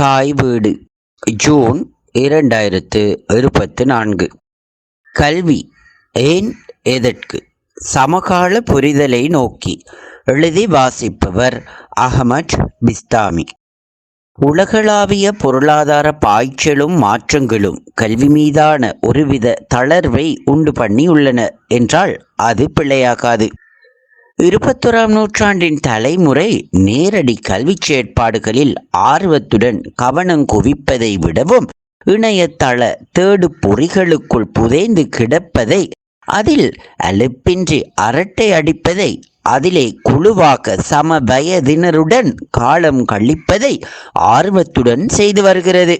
தாய் வீடு. ஜூன் இரண்டாயிரத்து இருபத்து நான்கு. கல்வி ஏன் எதற்கு? சமகால புரிதலை நோக்கி எழுதி வாசிப்பவர் அகமட் பிஸ்தாமி. உலகளாவிய பொருளாதார பாய்ச்சலும் மாற்றங்களும் கல்வி மீதான ஒருவித தளர்வை உண்டு பண்ணியுள்ளன என்றால் அது பிழையாகாது. இருபத்தொராம் நூற்றாண்டின் தலைமுறை நேரடி கல்விச் செயற்பாடுகளில் ஆர்வத்துடன் கவனம் குவிப்பதை விடவும் இணையதள தேடு பொறிகளுக்குள் புதைந்து கிடப்பதை அதில் அலுப்பின்றி அரட்டை அடிப்பதை அதிலே குழுவாக சம வயதினருடன் காலம் கழிப்பதை ஆர்வத்துடன் செய்து வருகிறது.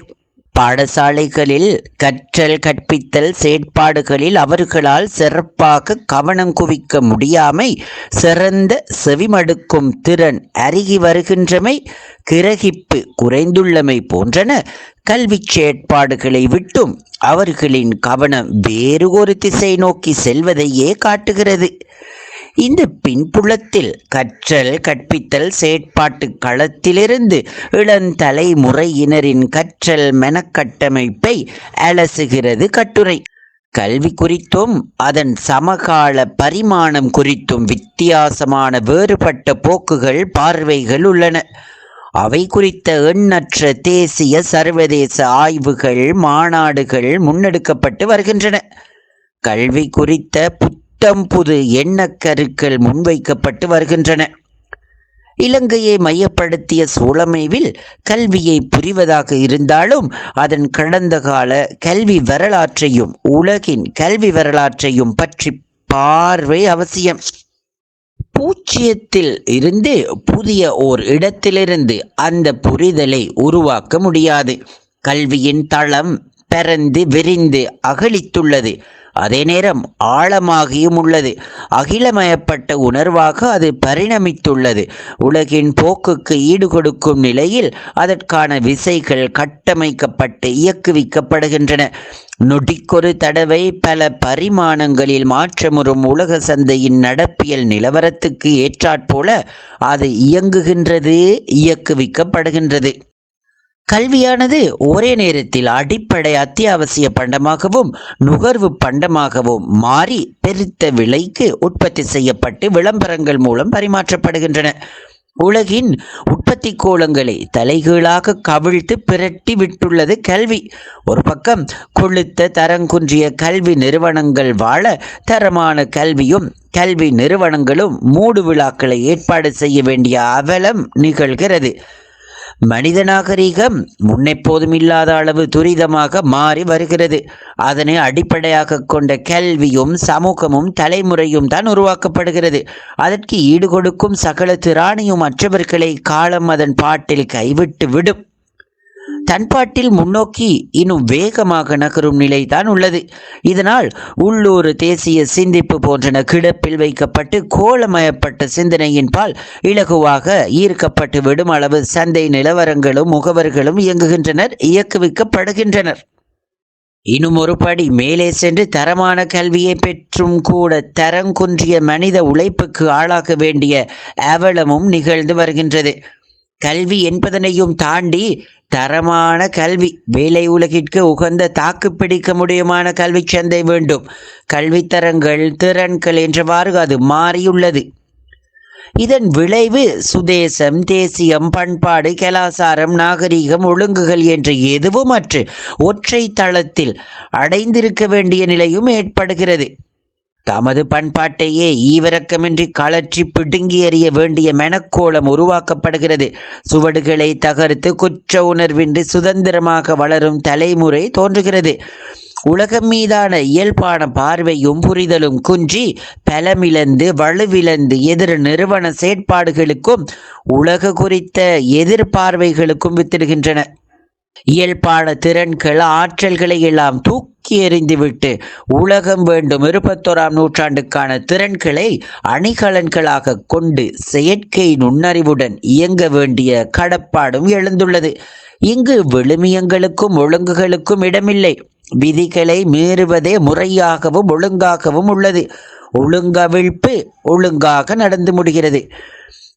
பாடசாலைகளில் கற்றல் கற்பித்தல் செயற்பாடுகளில் அவர்களால் சிறப்பாக கவனம் குவிக்க முடியாமை சிறந்த செவிமடுக்கும் திறன் அருகி வருகின்றமை கிரகிப்பு குறைந்துள்ளமை போன்றன கல்விச் செயற்பாடுகளை விட்டும் அவர்களின் கவனம் வேறு ஒரு திசை நோக்கி செல்வதையே காட்டுகிறது. இந்த பின்புலத்தில் கற்றல் கற்பித்தல் செயற்பாட்டு களத்திலிருந்து இளந்தலைமுறையினரின் கற்றல் மெனக்கட்டமைப்பை அலசுகிறது கட்டுரை. கல்வி குறித்தும் அதன் சமகால பரிமாணம் குறித்தும் வித்தியாசமான வேறுபட்ட போக்குகள் பார்வைகள் உள்ளன. அவை குறித்த எண்ணற்ற தேசிய சர்வதேச ஆய்வுகள் மாநாடுகள் முன்னெடுக்கப்பட்டு வருகின்றன. கல்வி குறித்த புத்தம் புது எண்ணக்கருக்கள் முன்வைக்கப்பட்டு வருகின்றன. இலங்கையை மையப்படுத்திய சோழமைவில் கல்வியை புரிவதாக இருந்தாலும் அதன் கடந்த கால கல்வி வரலாற்றையும் உலகின் கல்வி வரலாற்றையும் பற்றி பார்வை அவசியம். பூச்சியத்தில் இருந்து புதிய ஓர் இடத்திலிருந்து அந்த புரிதலை உருவாக்க முடியாது. கல்வியின் தளம் பரந்து விரிந்து அகழித்துள்ளது அதே நேரம் ஆழமாகியும் உள்ளது. அகிலமயப்பட்ட உணர்வாக அது பரிணமித்துள்ளது. உலகின் போக்குக்கு ஈடுகொடுக்கும் நிலையில் அதற்கான விசைகள் கட்டமைக்கப்பட்டு இயக்குவிக்கப்படுகின்றன. நொடிக்கொரு தடவை பல பரிமாணங்களில் மாற்றமுறும் உலக சந்தையின் நடப்பியல் நிலவரத்துக்கு ஏற்றாற்போல அது இயங்குகின்றது இயக்குவிக்கப்படுகின்றது. கல்வியானது ஒரே நேரத்தில் அடிப்படை அத்தியாவசிய பண்டமாகவும் நுகர்வு பண்டமாகவும் மாறி பெருத்த விலைக்கு உற்பத்தி செய்யப்பட்டு விளம்பரங்கள் மூலம் பரிமாற்றப்படுகின்றன. உலகின் உற்பத்தி கோலங்களை தலைகீழாக கவிழ்த்து பிரட்டி விட்டுள்ளது கல்வி. ஒரு பக்கம் கொளுத்த தரங்குன்றிய கல்வி நிறுவனங்கள் வாழ தரமான கல்வியும் கல்வி நிறுவனங்களும் மூடு விழாக்களை ஏற்பாடு செய்ய வேண்டிய அவலம் நிகழ்கிறது. மனித நாகரிகம் முன்னெப்போதும் இல்லாத அளவு துரிதமாக மாறி வருகிறது. அதனை அடிப்படையாக கொண்ட கல்வியும் சமூகமும் தலைமுறையும் தான் உருவாக்கப்படுகிறது. அதற்கு ஈடுகொடுக்கும் சகல திராணியும் மற்றவர்களை காலம் அதன் பாட்டில் கைவிட்டு விடும். தன்பாட்டில் முன்னோக்கி இன்னும் வேகமாக நகரும் நிலைதான் உள்ளது. இதனால் உள்ளூர் தேசிய சிந்திப்பு போன்றன கிடப்பில் வைக்கப்பட்டு கோலமயப்பட்ட சிந்தனையின் பால் இலகுவாக ஈர்க்கப்பட்டு விடும் அளவு சந்தை நிலவரங்களும் முகவர்களும் இயங்குகின்றனர் இயக்குவிக்கப்படுகின்றனர். இன்னும் ஒரு படி மேலே சென்று தரமான கல்வியை பெற்றும் கூட தரங்குன்றிய மனித உழைப்புக்கு ஆளாக வேண்டிய அவலமும் நிகழ்ந்து வருகின்றது. கல்வி என்பதனையும் தாண்டி தரமான கல்வி. வேலை உலகிற்கு உகந்த தாக்கு பிடிக்க முடியுமான கல்வி சந்தை வேண்டும். கல்வித்தரங்கள் திறன்கள் என்றவாறு அது மாறியுள்ளது. இதன் விளைவு சுதேசம் தேசியம் பண்பாடு கலாசாரம் நாகரிகம் ஒழுங்குகள் என்று எதுவுமற்று ஒற்றை தளத்தில் அடைந்திருக்க வேண்டிய நிலையும் ஏற்படுகிறது. தமது பண்பாட்டையே ஈவிரக்கமின்றி கலற்றி பிடுங்கி எறிய வேண்டிய மெனக்கோலம் உருவாக்கப்படுகிறது. சுவடுகளை தகர்த்து குற்ற உணர்வின்றி சுதந்திரமாக வளரும் தலைமுறை தோன்றுகிறது. உலகம் மீதான இயல்பான பார்வையும் புரிதலும் குன்றி பலமிழந்து வலுவிழந்து எதிர் நிறுவன செயற்பாடுகளுக்கும் உலக குறித்த எதிர்பார்வைகளுக்கும் வித்திடுகின்றன. இயல்பான திறன்கள் ஆற்றல்களை எல்லாம் தூக்கி எறிந்துவிட்டு உலகம் வேண்டும். இருபத்தோராம் நூற்றாண்டுக்கான திறன்களை அணிகலன்களாக கொண்டு செயற்கை நுண்ணறிவுடன் இயங்க வேண்டிய கடப்பாடும் எழுந்துள்ளது. இங்கு விழுமியங்களுக்கும் ஒழுங்குகளுக்கும் இடமில்லை. விதிகளை மீறுவதே முறையாகவும் ஒழுங்காகவும் உள்ளது. ஒழுங்கவிழ்ப்பு ஒழுங்காக நடந்து முடிகிறது.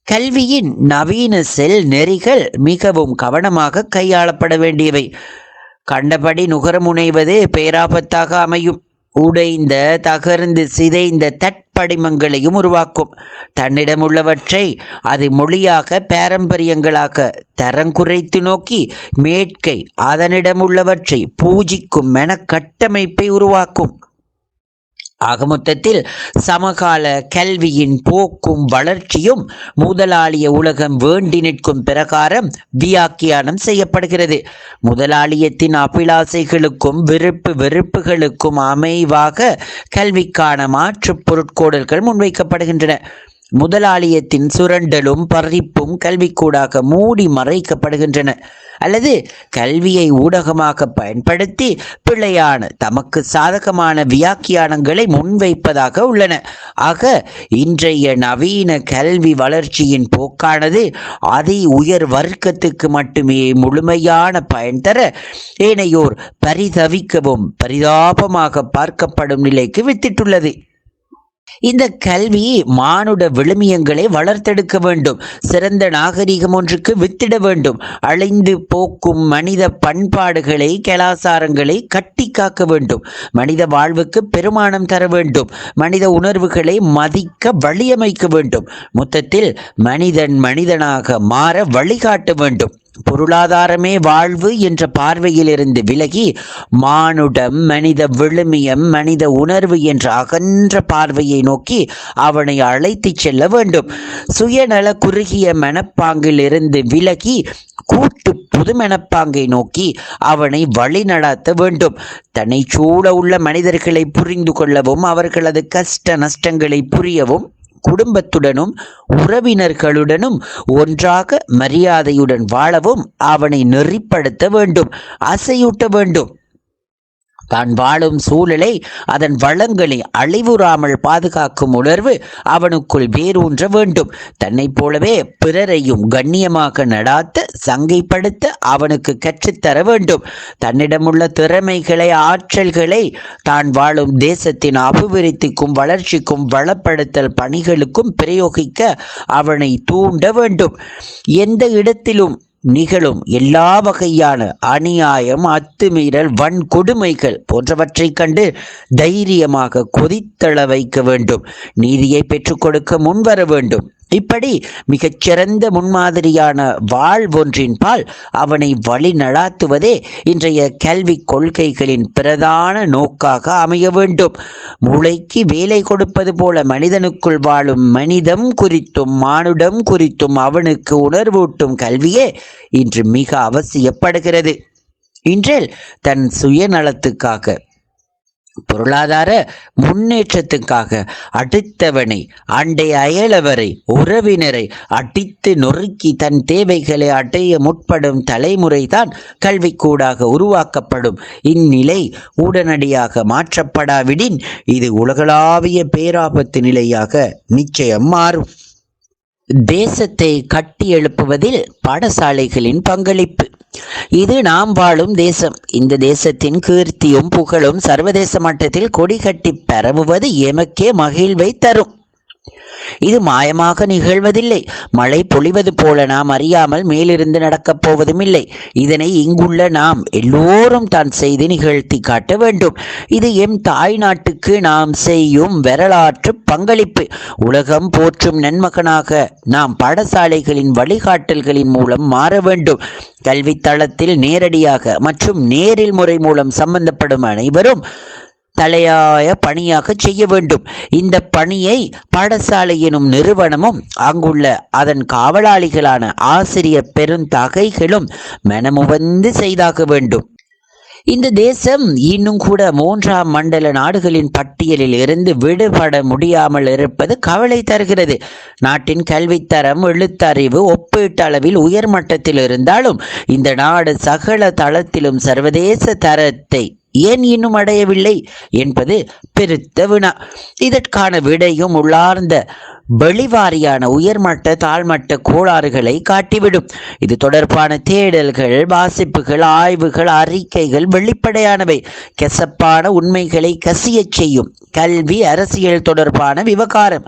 கல்வியின் நவீன செல் நெறிகள் மிகவும் கவனமாக கையாளப்பட வேண்டியவை. கண்டபடி நுகர முனைவது பேராபத்தாக அமையும். உடைந்த தகர்ந்து சிதைந்த தட்படிமங்களையும் உருவாக்கும். தன்னிடமுள்ளவற்றை அது மொழியாக பாரம்பரியங்களாக தரங்குறைத்து நோக்கி மேற்கை அதனிடமுள்ளவற்றை பூஜிக்கும் என கட்டமைப்பை உருவாக்கும். ஆக மொத்தத்தில் சமகால கல்வியின் போக்கும் வளர்ச்சியும் முதலாளிய உலகம் வேண்டி நிற்கும் பிரகாரம் வியாக்கியானம் செய்யப்படுகிறது. முதலாளியத்தின் அபிலாசைகளுக்கும் விருப்பு வெறுப்புகளுக்கும் அமைவாக கல்விக்கான மாற்று பொருட்கோடல்கள் முன்வைக்கப்படுகின்றன. முதலாளியத்தின் சுரண்டலும் பறிப்பும் கல்விக்கூடாக மூடி மறைக்கப்படுகின்றன. அல்லது கல்வியை ஊடகமாக பயன்படுத்தி பிழையான தமக்கு சாதகமான வியாக்கியானங்களை முன்வைப்பதாக உள்ளன. ஆக இன்றைய நவீன கல்வி வளர்ச்சியின் போக்கானது அதி உயர் வர்க்கத்துக்கு மட்டுமே முழுமையான பயன் தர ஏனையோர் பரிதவிக்கவும் பரிதாபமாக பார்க்கப்படும் நிலைக்கு வித்திட்டுள்ளது. இந்த கல்வி மானுட விழுமியங்களை வளர்த்தெடுக்க வேண்டும். சிறந்த நாகரிகம் ஒன்றுக்கு வித்திட வேண்டும். அழிந்து போக்கும் மனித பண்பாடுகளை கலாசாரங்களை கட்டி காக்க வேண்டும். மனித வாழ்வுக்கு பெருமானம் தர வேண்டும். மனித உணர்வுகளை மதிக்க வழியமைக்க வேண்டும். மொத்தத்தில் மனிதன் மனிதனாக மாற வழிகாட்ட வேண்டும். பொருளாதாரமே வாழ்வு என்ற பார்வையிலிருந்து விலகி மானுடம் மனித விழுமியம் மனித உணர்வு என்ற அகன்ற பார்வையை நோக்கி அவனை அழைத்துச் செல்ல வேண்டும். சுயநல குறுகிய மனப்பாங்கிலிருந்து விலகி கூட்டு புது மனப்பாங்கை நோக்கி அவனை வழிநடாத்த வேண்டும். தன்னை சூழ உள்ள மனிதர்களை புரிந்து கொள்ளவும் அவர்களது கஷ்ட நஷ்டங்களை புரியவும் குடும்பத்துடனும் உறவினர்களுடனும் ஒன்றாக மரியாதையுடன் வாழவும் அவனை நெறிப்படுத்த வேண்டும் அசையூட்ட வேண்டும். தான் வாழும் சூழலை அதன் வளங்களை அழிவுறாமல் பாதுகாக்கும் உணர்வு அவனுக்குள் வேரூன்ற வேண்டும். தன்னைப் போலவே பிறரையும் கண்ணியமாக நடாத்த சங்கைப்படுத்த அவனுக்கு கற்றுத்தர வேண்டும். தன்னிடமுள்ள திறமைகளை ஆற்றல்களை தான் வாழும் தேசத்தின் அபிவிருத்திக்கும் வளர்ச்சிக்கும் வளப்படுத்தல் பணிகளுக்கும் பிரயோகிக்க அவனை தூண்ட வேண்டும். எந்த இடத்திலும் நிகழும் எல்லா வகையான அநியாயம் அத்துமீறல் வன்கொடுமைகள் போன்றவற்றைக் கண்டு தைரியமாக கொதித்தள வைக்க வேண்டும். நீதியை பெற்றுக் கொடுக்க முன்வர வேண்டும். இப்படி மிகச்சிறந்த முன்மாதிரியான வாழ்வொன்றின்பால் அவனை வழி நடாத்துவதே இன்றைய கல்வி கொள்கைகளின் பிரதான நோக்காக அமைய வேண்டும். மூளைக்கு வேலை கொடுப்பது போல மனிதனுக்குள் வாழும் மனிதம் குறித்தும் மானுடம் குறித்தும் அவனுக்கு உணர்வூட்டும் கல்வியே இன்று மிக அவசியப்படுகிறது. இன்றேல் தன் சுயநலத்துக்காக பொருளாதார முன்னேற்றத்துக்காக அடுத்தவனை அண்டை அயலவரை உறவினரை அடித்து நொறுக்கி தன் தேவைகளை அடைய முற்படும் தலைமுறைதான் கல்விக்கூடாக உருவாக்கப்படும். இந்நிலை உடனடியாக மாற்றப்படாவிடின் இது உலகளாவிய பேராபத்து நிலையாக நிச்சயம் மாறும். தேசத்தை கட்டி எழுப்புவதில் பாடசாலைகளின் பங்களிப்பு. இது நாம் வாழும் தேசம். இந்த தேசத்தின் கீர்த்தியும் புகழும் சர்வதேச மட்டத்தில் கொடி கட்டி பரவுவது எமக்கே மகிழ்வை தரும். இது மாயமாக நிகழ்வதில்லை. மழை பொழிவது போல நாம் அறியாமல் மேலிருந்து நடக்கப் போவதும் இல்லை. இதனை இங்குள்ள நாம் எல்லோரும் தான் செய்து நிகழ்த்தி காட்ட வேண்டும். இது எம் தாய் நாட்டுக்கு நாம் செய்யும் வரலாற்று பங்களிப்பு. உலகம் போற்றும் நன்மகனாக நாம் பாடசாலைகளின் வழிகாட்டல்களின் மூலம் மாற வேண்டும். கல்வித்தளத்தில் நேரடியாக மற்றும் நேரில் முறை மூலம் சம்பந்தப்படும் அனைவரும் தலையாய பணியாக செய்ய வேண்டும். இந்த பணியை பாடசாலை எனும் நிறுவனமும் அங்குள்ள அதன் காவலாளிகளான ஆசிரியர் பெருந்தகைகளும் மனமுவந்து செய்தாக வேண்டும். இந்த தேசம் இன்னும் கூட மூன்றாம் மண்டல நாடுகளின் பட்டியலில் இருந்து விடுபட முடியாமல் இருப்பது கவலை தருகிறது. நாட்டின் கல்வித்தரம் எழுத்தறிவு ஒப்பீட்டளவில் உயர்மட்டத்தில் இருந்தாலும் இந்த நாடு சகல தளத்திலும் சர்வதேச தரத்தை ஏன் இன்னும் அடையவில்லை என்பது பெருத்த வினா இதற்கான விடையும் உள்ளார்ந்த வெளிவாரியான உயர்மட்ட தாழ்மட்ட கோளாறுகளை காட்டிவிடும். இது தொடர்பான தேடல்கள் வாசிப்புகள் ஆய்வுகள் அறிக்கைகள் வெளிப்படையானவை. கெசப்பான உண்மைகளை கசியச் செய்யும் கல்வி அரசியல் தொடர்பான விவகாரம்.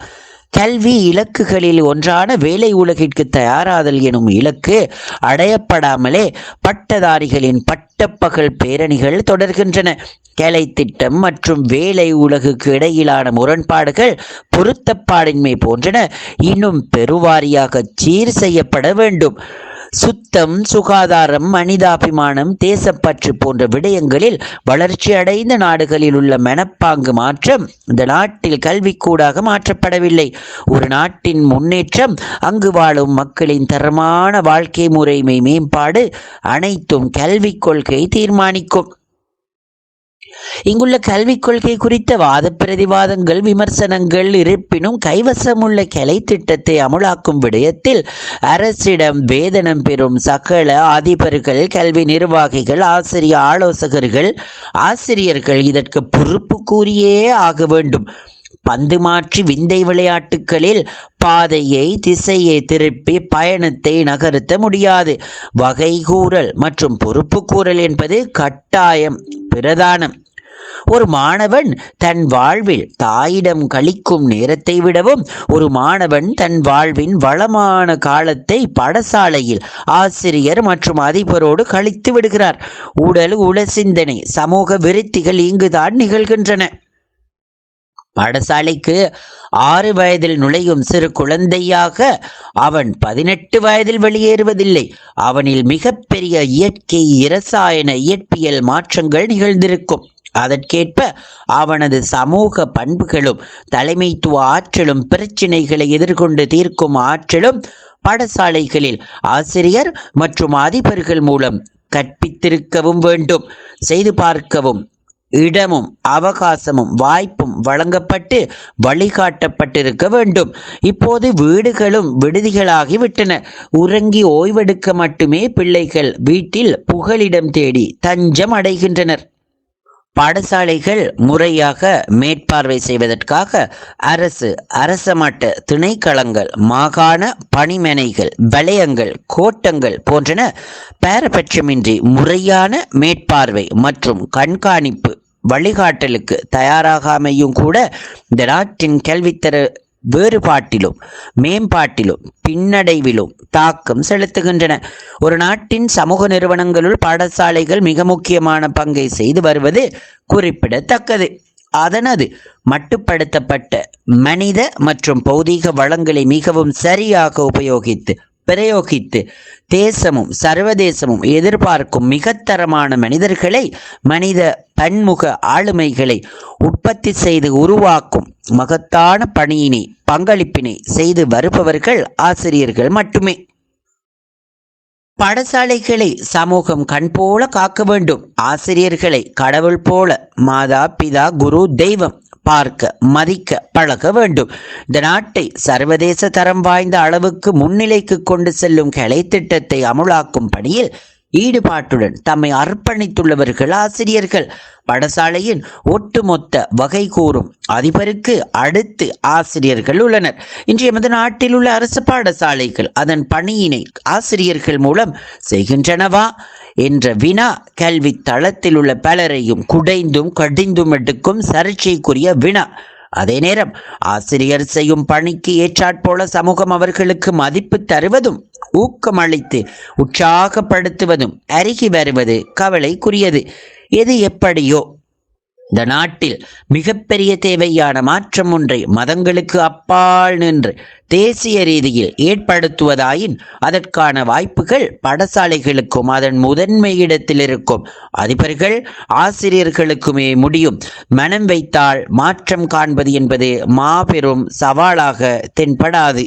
கல்வி இலக்குகளில் ஒன்றான வேலை உலகிற்கு தயாராதல் எனும் இலக்கு அடையப்படாமலே பட்டதாரிகளின் பட்டப்பகல் பேரணிகள் தொடர்கின்றன. கலை திட்டம் மற்றும் வேலை உலகுக்கு இடையிலான முரண்பாடுகள் பொருத்தப்பாடின்மை போன்றன. இன்னும் பெருவாரியாக சீர் செய்யப்பட வேண்டும். சுத்தம் சுகாதாரம் மனிதாபிமானம் தேசப்பற்று போன்ற விடயங்களில் வளர்ச்சி அடைந்த நாடுகளில் உள்ள மனப்பாங்கு மாற்றம் இந்த நாட்டில் கல்விக்கூடாக மாற்றப்படவில்லை. ஒரு நாட்டின் முன்னேற்றம் அங்கு வாழும் மக்களின் தரமான வாழ்க்கை முறைமை மேம்பாடு அனைத்தும் கல்விக் கொள்கை தீர்மானிக்கும். இங்குள்ள கல்விக் கொள்கை குறித்த வாத பிரதிவாதங்கள் விமர்சனங்கள் இருப்பினும் கைவசமுள்ள கலை திட்டத்தை அமுலாக்கும் விடயத்தில் அரசிடம் வேதனம் பெறும் சகல அதிபர்கள் கல்வி நிர்வாகிகள் ஆசிரிய ஆலோசகர்கள் ஆசிரியர்கள் இதற்கு பொறுப்பு கூறியே ஆக வேண்டும். பந்து மாற்றி விந்தை விளையாட்டுகளில் பாதையை திசையை திருப்பி பயணத்தை நகர்த்த முடியாது. வகைகூறல் மற்றும் பொறுப்பு கூறல் என்பது கட்டாயம் பிரதானம். ஒரு மாணவன் தன் வாழ்வில் தாயிடம் கழிக்கும் நேரத்தை விடவும் ஒரு மாணவன் தன் வாழ்வின் வளமான காலத்தை பாடசாலையில் ஆசிரியர் மற்றும் அதிபரோடு கழித்து விடுகிறார். உடல் உள சிந்தனை சமூக விருத்திகள் இங்குதான் நிகழ்கின்றன. பாடசாலைக்கு ஆறு வயதில் நுழையும் சிறு குழந்தையாக அவன் பதினெட்டு வயதில் வெளியேறுவதில்லை. அவனில் மிகப்பெரிய இயற்கை இரசாயன இயற்பியல் மாற்றங்கள் நிகழ்ந்திருக்கும். அதற்கேற்ப அவனது சமூக பண்புகளும் தலைமைத்துவ ஆற்றலும் பிரச்சினைகளை எதிர்கொண்டு தீர்க்கும் ஆற்றலும் பாடசாலைகளில் ஆசிரியர் மற்றும் அதிபர்கள் மூலம் கற்பித்திருக்கவும் வேண்டும். செய்து பார்க்கவும் இடமும் அவகாசமும் வாய்ப்பும் வழங்கப்பட்டு வழிகாட்டப்பட்டிருக்க வேண்டும். இப்போது வீடுகளும் விடுதிகளாகிவிட்டன. உறங்கி ஓய்வெடுக்க மட்டுமே பிள்ளைகள் வீட்டில் புகலிடம் தேடி தஞ்சம் அடைகின்றனர். பாடசாலைகள் முறையாக மேற்பார்வை செய்வதற்காக அரசு அரச மட்ட திணைக்களங்கள் மாகாண பணிமனைகள் வலயங்கள் கோட்டங்கள் போன்றன பாரபட்சமின்றி முறையான மேற்பார்வை மற்றும் கண்காணிப்பு வழிகாட்டலுக்கு தயாராகாமையும் கூட இந்த நாட்டின் கல்வித்தர வேறுபாட்டிலும் மேம்பாட்டிலும் பின்னடைவிலும் தாக்கம் செலுத்துகின்றன. ஒரு நாட்டின் சமூக நிறுவனங்களுள் பாடசாலைகள் மிக முக்கியமான பங்கை செய்து வருவது குறிப்பிடத்தக்கது. அதனது மட்டுப்படுத்தப்பட்ட மனித மற்றும் பௌதீக வளங்களை மிகவும் சரியாக உபயோகித்து பிரயோகித்து தேசமும் சர்வதேசமும் எதிர்பார்க்கும் மிகத்தரமான மனிதர்களை மனித பன்முக ஆளுமைகளை உற்பத்தி செய்து உருவாக்கும் மகத்தான பணியினை பங்களிப்பினை செய்து வருபவர்கள் ஆசிரியர்கள் மட்டுமே. பாடசாலைகளை சமூகம் கண் போல காக்க வேண்டும். ஆசிரியர்களை கடவுள் போல மாதா பிதா குரு தெய்வம் பார்க்க மதிக்க பழக வேண்டும். இந்த நாட்டை சர்வதேச தரம் வாய்ந்த அளவுக்கு முன்னிலைக்கு கொண்டு செல்லும் கலை திட்டத்தை அமுலாக்கும் பணியில் ஈடுபாட்டுடன் தம்மை அர்ப்பணித்துள்ளவர்கள் ஆசிரியர்கள். பாடசாலையின் ஒட்டுமொத்த வகை கூறும் அதிபருக்கு அடுத்து ஆசிரியர்கள் உள்ளனர். இன்று எமது நாட்டில் உள்ள அரசு பாடசாலைகள் அதன் பணியினை ஆசிரியர்கள் மூலம் செய்கின்றனவா என்ற வினா கல்வி தளத்தில் உள்ள பலரையும் குடைந்தும் கடிந்தும் எடுக்கும் சர்ச்சைக்குரிய வினா. அதே நேரம் ஆசிரியர் செய்யும் பணிக்கு ஏற்றாற்போல சமூகம் அவர்களுக்கு மதிப்பு தருவதும் ஊக்கமளித்து உற்சாகப்படுத்துவதும் அருகி வருவது கவலைக்குரியது. எது எப்படியோ இந்த நாட்டில் மிகப்பெரிய தேவையான மாற்றம் ஒன்றை மதங்களுக்கு அப்பால் நின்று தேசிய ரீதியில் ஏற்படுத்துவதாயின் அதற்கான வாய்ப்புகள் பாடசாலைகளுக்கும் அதன் முதன்மை இடத்தில் இருக்கும். அதிபர்கள் ஆசிரியர்களுக்குமே முடியும். மனம் வைத்தால் மாற்றம் காண்பது என்பது மாபெரும் சவாலாக தென்படாது.